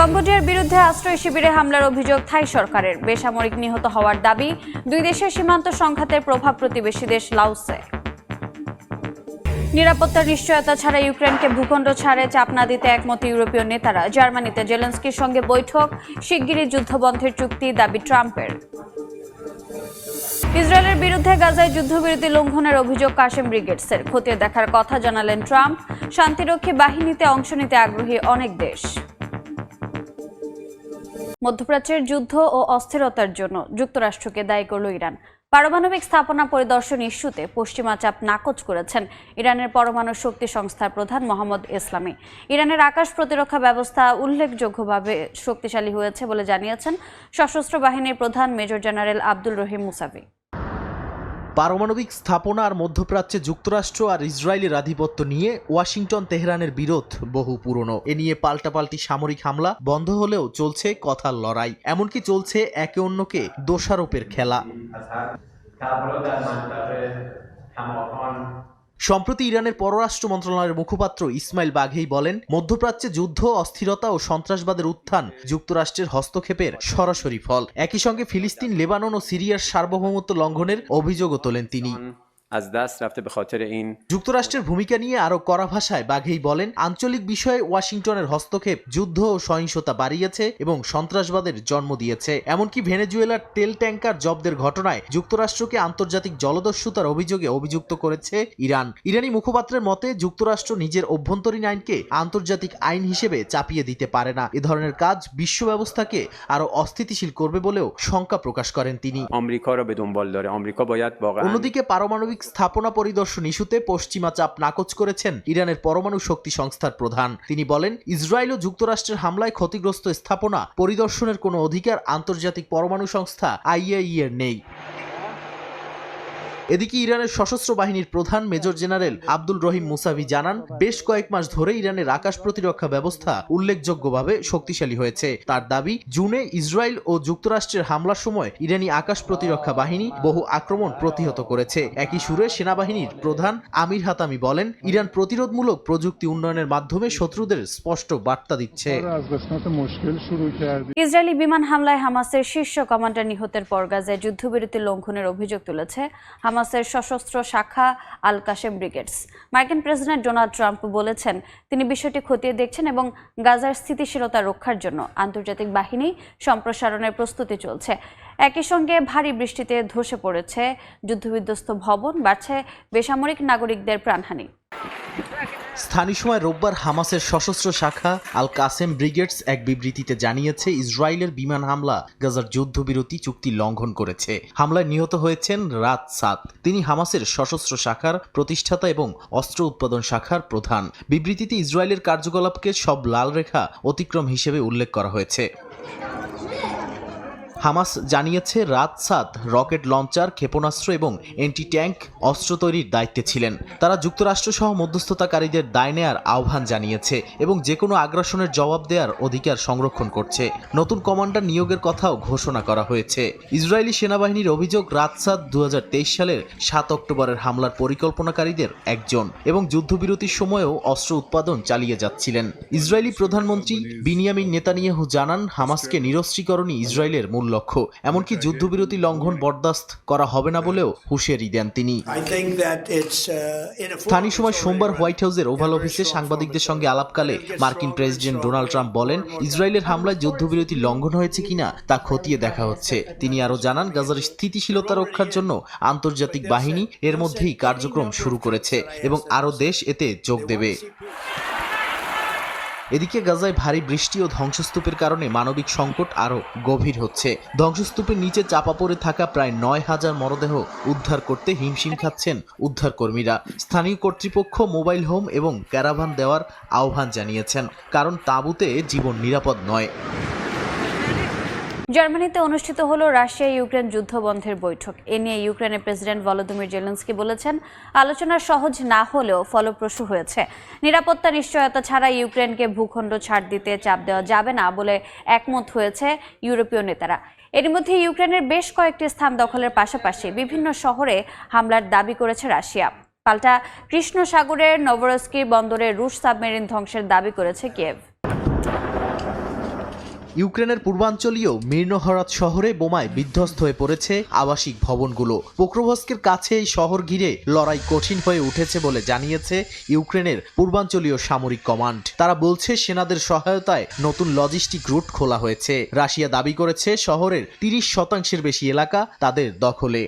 কম্বোডিয়ার বিরুদ্ধে আশ্রয় শিবিরে হামলার অভিযোগ থাই সরকারের। বেসামরিক নিহত হওয়ার দাবি দুই দেশের সীমান্ত সংঘাতের প্রভাব প্রতিবেশী দেশ লাউসে নিরাপত্তার নিশ্চয়তা ছাড়া ইউক্রেনকে ভূখণ্ড ছাড়ে চাপ না দিতে একমত ইউরোপীয় নেতারা। জার্মানিতে জেলেন্সকির সঙ্গে বৈঠক, শিগগিরই যুদ্ধবন্ধের চুক্তি দাবি ট্রাম্পের। ইসরায়েলের বিরুদ্ধে গাজায় যুদ্ধবিরতি লঙ্ঘনের অভিযোগ কাশেম ব্রিগেডসের। খতিয়ে দেখার কথা জানালেন ট্রাম্প। শান্তিরক্ষী বাহিনীতে অংশ নিতে আগ্রহী অনেক দেশ। মধ্যপ্রাচ্যের যুদ্ধ ও অস্থিরতার জন্য যুক্তরাষ্ট্রকে দায়ী করল ইরান। পারমাণবিক স্থাপনা পরিদর্শন ইস্যুতে পশ্চিমা চাপ নাকচ করেছেন ইরানের পরমাণু শক্তি সংস্থার প্রধান মোহাম্মদ ইসলামী। ইরানের আকাশ প্রতিরক্ষা ব্যবস্থা উল্লেখযোগ্যভাবে শক্তিশালী হয়েছে বলে জানিয়েছেন সশস্ত্র বাহিনীর প্রধান major general Abdul Rahim Mousavi পারমাণবিক স্থাপনা আর মধ্যপ্রাচ্যে যুক্তরাষ্ট্র আর ইসরায়েলের আধিপত্য নিয়ে ওয়াশিংটন, তেহরানের বিরোধ বহু পুরনো। এ নিয়ে পাল্টাপাল্টি সামরিক হামলা বন্ধ হলেও চলছে কথার লড়াই। এমনকি চলছে একে অন্যকে দোষারোপের খেলা। সম্প্রতি ইরানের পররাষ্ট্র মন্ত্রণালয়ের মুখপাত্র ইসমাইল বাঘেই বলেন, মধ্যপ্রাচ্যে যুদ্ধ, অস্থিরতা ও সন্ত্রাসবাদের উত্থান যুক্তরাষ্ট্রের হস্তক্ষেপের সরাসরি ফল। একই সঙ্গে ফিলিস্তিন, লেবানন ও সিরিয়ার সার্বভৌমত্ব লঙ্ঘনের অভিযোগও তোলেন তিনি। از دست رفته به خاطر این যুক্তরাষ্ট্রের ভূমিকা নিয়ে আরো কড়া ভাষায় বাঘেই বলেন আঞ্চলিক বিষয়ে ওয়াশিংটনের হস্তক্ষেপ যুদ্ধ ও সহিংসতা বাড়িয়েছে এবং সন্ত্রাসবাদের জন্ম দিয়েছে এমনকি ভেনেজুয়েলার তেল ট্যাঙ্কার জব্দের ঘটনায় যুক্তরাষ্ট্রকে আন্তর্জাতিক জলদস্যুতার অভিযোগে অভিযুক্ত করেছে ইরান ইরানি মুখপাত্রের মতে যুক্তরাষ্ট্র নিজের অভ্যন্তরীণ আইনকে আন্তর্জাতিক আইন হিসেবে চাপিয়ে দিতে পারে না এ ধরনের কাজ বিশ্ব ব্যবস্থাকে আরো অস্থিতিশীল করবে বলেও শঙ্কা প্রকাশ করেন তিনি آمریکا را به دنبال داره آمریکا باید واقعا অন্যদিকে পারমাণবিক স্থাপনা পরিদর্শন ইস্যুতে পশ্চিমা চাপ নাকচ করেছেন ইরানের পরমাণু শক্তি সংস্থার প্রধান। তিনি বলেন, ইসরায়েল ও যুক্তরাষ্ট্রের হামলায় ক্ষতিগ্রস্ত স্থাপনা পরিদর্শনের কোনো অধিকার আন্তর্জাতিক পরমাণু সংস্থা আইএইএর নেই। এদিকে ইরানের সশস্ত্র বাহিনীর প্রধান major general Abdul Rahim Mousavi জানান, বেশ কয়েক মাস ধরে ইরানের আকাশ প্রতিরক্ষা ব্যবস্থা উল্লেখযোগ্যভাবে শক্তিশালী হয়েছে। তার দাবি, জুনে ইসরায়েল ও যুক্তরাষ্ট্রের হামলার সময় ইরানি আকাশ প্রতিরক্ষা বাহিনী বহু আক্রমণ প্রতিহত করেছে। একই সুরে সেনাবাহিনীর প্রধান আমির হাতামি বলেন, ইরান প্রতিরোধমূলক প্রযুক্তি উন্নয়নের মাধ্যমে শত্রুদের স্পষ্ট বার্তা দিচ্ছে। ইসরায়েলি বিমান হামলায় হামাসের শীর্ষ কমান্ডার নিহতের পর গাজায় যুদ্ধবিরতি লঙ্ঘনের অভিযোগ তুলেছে হামাস হামাসের সশস্ত্র শাখা আল কাশেম ব্রিগেডস। মার্কিন প্রেসিডেন্ট ডোনাল্ড ট্রাম্প বলেছেন, তিনি বিষয়টি খতিয়ে দেখছেন এবং গাজার স্থিতিশীলতা রক্ষার জন্য আন্তর্জাতিক বাহিনী সম্প্রসারণের প্রস্তুতি চলছে। একই সঙ্গে ভারী বৃষ্টিতে ধসে পড়েছে যুদ্ধবিধ্বস্ত ভবন, বাড়ছে বেসামরিক নাগরিকদের প্রাণহানি। স্থানীয় সময় রোববার হামাসের সশস্ত্র শাখা আল কাসেম ব্রিগেডস এক বিবৃতিতে জানিয়েছে, ইসরায়েলের বিমান হামলা গাজার যুদ্ধবিরতি চুক্তি লঙ্ঘন করেছে। হামলায় নিহত হয়েছেন রাত সাত। তিনি হামাসের সশস্ত্র শাখার প্রতিষ্ঠাতা এবং অস্ত্র উৎপাদন শাখার প্রধান। বিবৃতিতে ইসরায়েলের কার্যকলাপকে সব লাল রেখা অতিক্রম হিসেবে উল্লেখ করা হয়েছে। হামাস জানিয়েছে, রাত সাত রকেট লঞ্চার, ক্ষেপণাস্ত্র এবং এন্টি ট্যাঙ্ক অস্ত্র তৈরির দায়িত্বে ছিলেন। তারা যুক্তরাষ্ট্র সহ মধ্যস্থতাকারীদের দায় নেয়ার আহ্বান জানিয়েছে এবং যে কোনো আগ্রাসনের জবাব দেওয়ার অধিকার সংরক্ষণ করছে। নতুন কমান্ডার নিয়োগের কথাও ঘোষণা করা হয়েছে। ইসরায়েলি সেনাবাহিনীর অভিযোগ, রাত সাত দু সালের সাত অক্টোবরের হামলার পরিকল্পনাকারীদের একজন এবং যুদ্ধবিরতির সময়েও অস্ত্র উৎপাদন চালিয়ে যাচ্ছিলেন। ইসরায়েলি প্রধানমন্ত্রী বিনিয়ামিন নেতানিয়াহু জানান, হামাসকে নিরস্ত্রীকরণই ইসরায়েলের মূল লক্ষ্য এমনকি যুদ্ধবিরতি লঙ্ঘন বরদাস্ত করা হবে না বলেও হুঁশিয়ারি দেন তিনি। Uh, স্থানীয় সময় সোমবার হোয়াইট হাউসের ওভাল অফিসে সাংবাদিকদের সঙ্গে আলাপকালে মার্কিন প্রেসিডেন্ট ডোনাল্ড ট্রাম্প বলেন ইসরায়েলের হামলায় যুদ্ধবিরতি লঙ্ঘন হয়েছে কিনা তা খতিয়ে দেখা হচ্ছে। তিনি আরও জানান গাজার স্থিতিশীলতা রক্ষার জন্য আন্তর্জাতিক বাহিনী এর মধ্যেই কার্যক্রম শুরু করেছে এবং আরও দেশ এতে যোগ দেবে। এদিকে গাজায় ভারী বৃষ্টি ও ধ্বংসস্তূপের কারণে মানবিক সংকট আরও গভীর হচ্ছে। ধ্বংসস্তূপের নিচে চাপা পড়ে থাকা প্রায় নয় হাজার মরদেহ উদ্ধার করতে হিমশিম খাচ্ছেন উদ্ধারকর্মীরা। স্থানীয় কর্তৃপক্ষ মোবাইল হোম এবং ক্যারাভান দেওয়ার আহ্বান জানিয়েছেন, কারণ তাঁবুতে জীবন নিরাপদ নয়। জার্মানিতে অনুষ্ঠিত হলো রাশিয়া ইউক্রেন যুদ্ধ বন্ধের বৈঠক। এ নিয়ে ইউক্রেনের প্রেসিডেন্ট ভলোদিমির জেলেন্সকি বলেছেন, আলোচনা সহজ না হলেও ফলপ্রসূ হয়েছে। নিরাপত্তা নিশ্চয়তা ছাড়া ইউক্রেনকে ভূখণ্ড ছাড় দিতে চাপ দেওয়া যাবে না বলে একমত হয়েছে ইউরোপীয় নেতারা। এর মধ্যে ইউক্রেনের বেশ কয়েকটি স্থান দখলের পাশাপাশি বিভিন্ন শহরে হামলার দাবি করেছে রাশিয়া। পাল্টা কৃষ্ণ সাগরের নভরস্কি বন্দরে রুশ সাবমেরিন ধ্বংসের দাবি করেছে কিয়েভ। ইউক্রেনের পূর্বাঞ্চলীয় মির্নোহরাত শহরে বোমায় বিধ্বস্ত হয়ে পড়েছে আবাসিক ভবনগুলো। পোক্রোভস্কের কাছে এই শহর ঘিরে লড়াই কঠিন হয়ে উঠেছে বলে জানিয়েছে ইউক্রেনের পূর্বাঞ্চলীয় সামরিক কমান্ড। তারা বলছে সেনাদের সহায়তায় নতুন লজিস্টিক রুট খোলা হয়েছে। রাশিয়া দাবি করেছে শহরের তিরিশ শতাংশের বেশি এলাকা তাদের দখলে।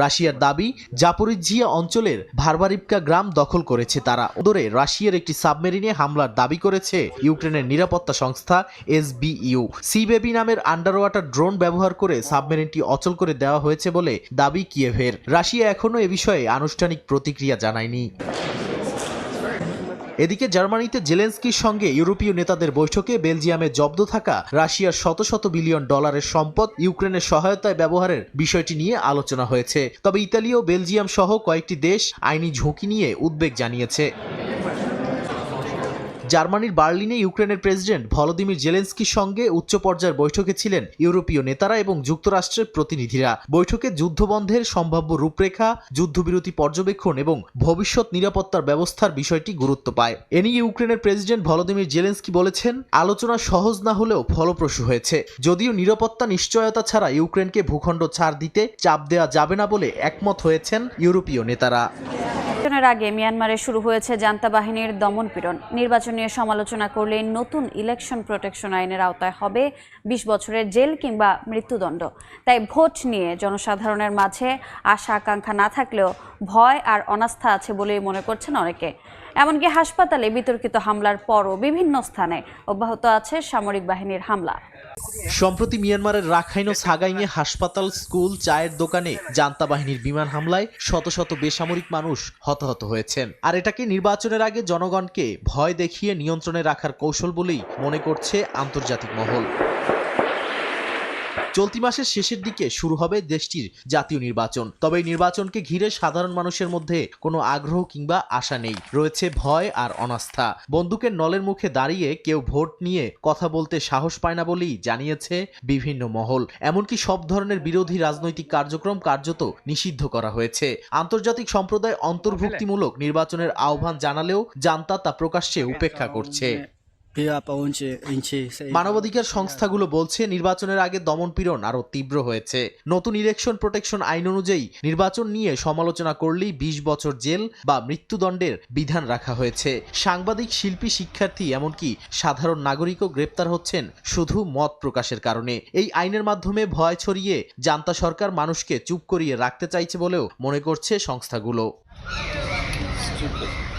রাশিয়ার দাবি জাপরিজিয়া অঞ্চলের ভারবারিপকা গ্রাম দখল করেছে তারা। ওদরে রাশিয়ার একটি সাবমেরিনে হামলার দাবি করেছে ইউক্রেনের নিরাপত্তা সংস্থা এসবিইউ। সি বেবি নামের আন্ডার ওয়াটার ড্রোন ব্যবহার করে সাবমেরিনটি অচল করে দেওয়া হয়েছে বলে দাবি কিয়েভের। রাশিয়া এখনও এ বিষয়ে আনুষ্ঠানিক প্রতিক্রিয়া জানায়নি। এদিকে জার্মানিতে জেলেন্সকির সঙ্গে ইউরোপীয় নেতাদের বৈঠকে বেলজিয়ামে জব্দ থাকা রাশিয়ার শত শত বিলিয়ন ডলারের সম্পদ ইউক্রেনের সহায়তায় ব্যবহারের বিষয়টি নিয়ে আলোচনা হয়েছে। তবে ইতালি ও বেলজিয়াম সহ কয়েকটি দেশ আইনি ঝুঁকি নিয়ে উদ্বেগ জানিয়েছে। জার্মানির বার্লিনে ইউক্রেনের প্রেসিডেন্ট ভলোদিমির জেলেন্সকির সঙ্গে উচ্চ পর্যায়ের বৈঠকে ছিলেন ইউরোপীয় নেতারা এবং যুক্তরাষ্ট্রের প্রতিনিধিরা। বৈঠকে যুদ্ধবন্ধের সম্ভাব্য রূপরেখা, যুদ্ধবিরতি পর্যবেক্ষণ এবং ভবিষ্যৎ নিরাপত্তার ব্যবস্থার বিষয়টি গুরুত্ব পায়। এ নিয়ে ইউক্রেনের প্রেসিডেন্ট ভলোদিমির জেলেন্সকি বলেছেন, আলোচনা সহজ না হলেও ফলপ্রসূ হয়েছে। যদিও নিরাপত্তা নিশ্চয়তা ছাড়া ইউক্রেনকে ভূখণ্ড ছাড় দিতে চাপ দেওয়া যাবে না বলে একমত হয়েছেন ইউরোপীয় নেতারা। আগে মিয়ানমারে শুরু হয়েছে জান্তা বাহিনীর দমনপীড়ন নির্বাচন নিয়ে সমালোচনা করলে নতুন ইলেকশন প্রোটেকশন আইনের আওতায় হবে বিশ বছরের জেল কিংবা মৃত্যুদণ্ড। তাই ভোট নিয়ে জনসাধারণের মাঝে আশা, আকাঙ্ক্ষা না থাকলেও ভয় আর অনাস্থা আছে বলেই মনে করছেন অনেকে। এমনকি হাসপাতালে বিতর্কিত হামলার পরও বিভিন্ন স্থানে অব্যাহত আছে সামরিক বাহিনীর হামলা। সম্প্রতি মিয়ানমারের রাখাইন ও সাগাইনে হাসপাতাল, স্কুল, চায়ের দোকানে জান্তা বাহিনীর বিমান হামলায় শত শত বেসামরিক মানুষ হতাহত হয়েছেন। আর এটাকে নির্বাচনের আগে জনগণকে ভয় দেখিয়ে নিয়ন্ত্রণে রাখার কৌশল বলেই মনে করছে আন্তর্জাতিক মহল। চলতি মাসের শেষের দিকে শুরু হবে দেশটির জাতীয় নির্বাচন। তবে এই নির্বাচনকে ঘিরে সাধারণ মানুষের মধ্যে কোনো আগ্রহ কিংবা আশা নেই। রয়েছে ভয় আর অনাস্থা। বন্দুকের নলের মুখে দাঁড়িয়ে কেউ ভোট নিয়ে কথা বলতে সাহস পায় না বলেই জানিয়েছে বিভিন্ন মহল। এমনকি সব ধরনের বিরোধী রাজনৈতিক কার্যক্রম কার্যত নিষিদ্ধ করা হয়েছে। আন্তর্জাতিক সম্প্রদায় অন্তর্ভুক্তিমূলক নির্বাচনের আহ্বান জানালেও জান্তা তা প্রকাশ্যে উপেক্ষা করছে। মানবাধিকার সংস্থাগুলো বলছে নির্বাচনের আগে দমনপীড়ন আরও তীব্র হয়েছে। নতুন ইলেকশন প্রোটেকশন আইন অনুযায়ী নির্বাচন নিয়ে সমালোচনা করলেই বিশ বছর জেল বা মৃত্যুদণ্ডের বিধান রাখা হয়েছে। সাংবাদিক শিল্পী শিক্ষার্থী এমনকি সাধারণ নাগরিকও গ্রেপ্তার হচ্ছেন শুধু মত প্রকাশের কারণে। এই আইনের মাধ্যমে ভয় ছড়িয়ে জান্তা সরকার মানুষকে চুপ করিয়ে রাখতে চাইছে বলেও মনে করছে সংস্থাগুলো।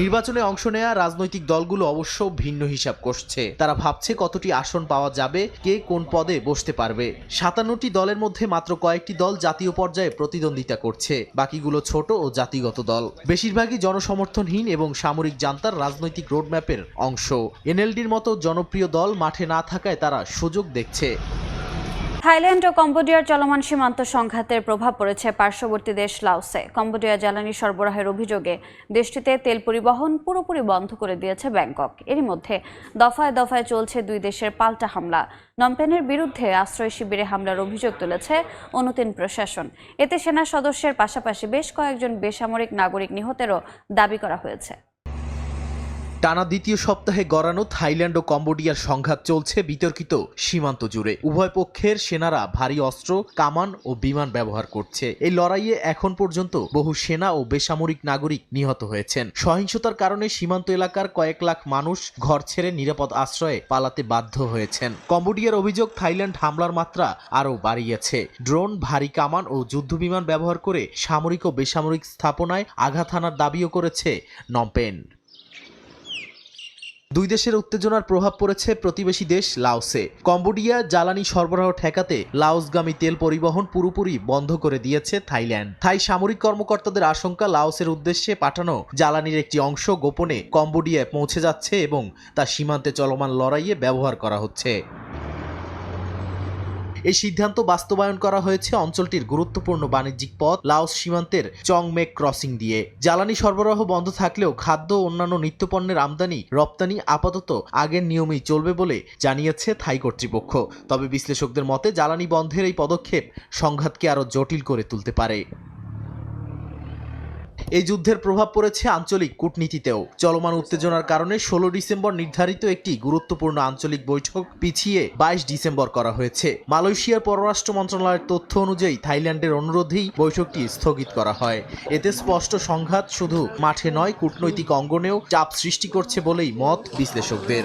নির্বাচনে অংশ নেয়া রাজনৈতিক দলগুলো অবশ্য ভিন্ন হিসাব করছে। তারা ভাবছে কতটি আসন পাওয়া যাবে, কে কোন পদে বসতে পারবে। সাতান্নটি দলের মধ্যে মাত্র কয়েকটি দল জাতীয় পর্যায়ে প্রতিদ্বন্দ্বিতা করছে। বাকিগুলো ছোট ও জাতিগত দল। বেশিরভাগই জনসমর্থনহীন এবং সামরিক জান্তার রাজনৈতিক রোডম্যাপের অংশ। এনএলডির মতো জনপ্রিয় দল মাঠে না থাকায় তারা সুযোগ দেখছে। থাইল্যান্ড ও কম্বোডিয়ার চলমান সীমান্ত সংঘাতের প্রভাব পড়েছে পার্শ্ববর্তী দেশ লাওসে। কম্বোডিয়া জ্বালানি সরবরাহের অভিযোগে দেশটিতে তেল পরিবহন পুরোপুরি বন্ধ করে দিয়েছে ব্যাংকক। এরই মধ্যে দফায় দফায় চলছে দুই দেশের পাল্টা হামলা। নমপেনের বিরুদ্ধে আশ্রয় শিবিরে হামলার অভিযোগ তুলেছে অনুতিন প্রশাসন। এতে সেনা সদস্যের পাশাপাশি বেশ কয়েকজন বেসামরিক নাগরিক নিহতেরও দাবি করা হয়েছে। টানা দ্বিতীয় সপ্তাহে গড়ানো থাইল্যান্ড ও কম্বোডিয়ার সংঘাত চলছে বিতর্কিত সীমান্ত জুড়ে। উভয় পক্ষের সেনারা ভারী অস্ত্র, কামান ও বিমান ব্যবহার করছে। এই লড়াইয়ে এখন পর্যন্ত বহু সেনা ও বেসামরিক নাগরিক নিহত হয়েছেন। সহিংসতার কারণে সীমান্ত এলাকার কয়েক লাখ মানুষ ঘর ছেড়ে নিরাপদ আশ্রয়ে পালাতে বাধ্য হয়েছেন। কম্বোডিয়ার অভিযোগ, থাইল্যান্ড হামলার মাত্রা আরও বাড়িয়েছে। ড্রোন, ভারী কামান ও যুদ্ধবিমান ব্যবহার করে সামরিক ও বেসামরিক স্থাপনায় আঘাত হানার দাবিও করেছে নমপেন। দুই দেশের উত্তেজনার প্রভাব পড়েছে প্রতিবেশী দেশ লাওসে। কম্বোডিয়া জ্বালানি সরবরাহ ঠেকাতে লাওসগামী তেল পরিবহন পুরোপুরি বন্ধ করে দিয়েছে থাইল্যান্ড। থাই সামরিক কর্মকর্তাদের আশঙ্কা লাওসের উদ্দেশ্যে পাঠানো জ্বালানির একটি অংশ গোপনে কম্বোডিয়ায় পৌঁছে যাচ্ছে এবং তা সীমান্তে চলমান লড়াইয়ে ব্যবহার করা হচ্ছে। এই সিদ্ধান্ত বাস্তবায়ন করা হয়েছে অঞ্চলটির গুরুত্বপূর্ণ বাণিজ্যিক পথ লাওস সীমান্তের চংমেক ক্রসিং দিয়ে। জ্বালানি সরবরাহ বন্ধ থাকলেও খাদ্য ও অন্যান্য নিত্যপণ্যের আমদানি, রপ্তানি আপাতত আগের নিয়মেই চলবে বলে জানিয়েছে থাই কর্তৃপক্ষ। তবে বিশ্লেষকদের মতে, জ্বালানি বন্ধের এই পদক্ষেপ সংঘাতকে আরও জটিল করে তুলতে পারে। এই যুদ্ধের প্রভাব পড়েছে আঞ্চলিক কূটনীতিতেও। চলমান উত্তেজনার কারণে ষোলো ডিসেম্বর নির্ধারিত একটি গুরুত্বপূর্ণ আঞ্চলিক বৈঠক পিছিয়ে বাইশ ডিসেম্বর করা হয়েছে। মালয়েশিয়ার পররাষ্ট্র মন্ত্রণালয়ের তথ্য অনুযায়ী থাইল্যান্ডের অনুরোধেই বৈঠকটি স্থগিত করা হয়। এতে স্পষ্ট সংঘাত শুধু মাঠে নয়, কূটনৈতিক অঙ্গনেও চাপ সৃষ্টি করছে বলেই মত বিশ্লেষকদের।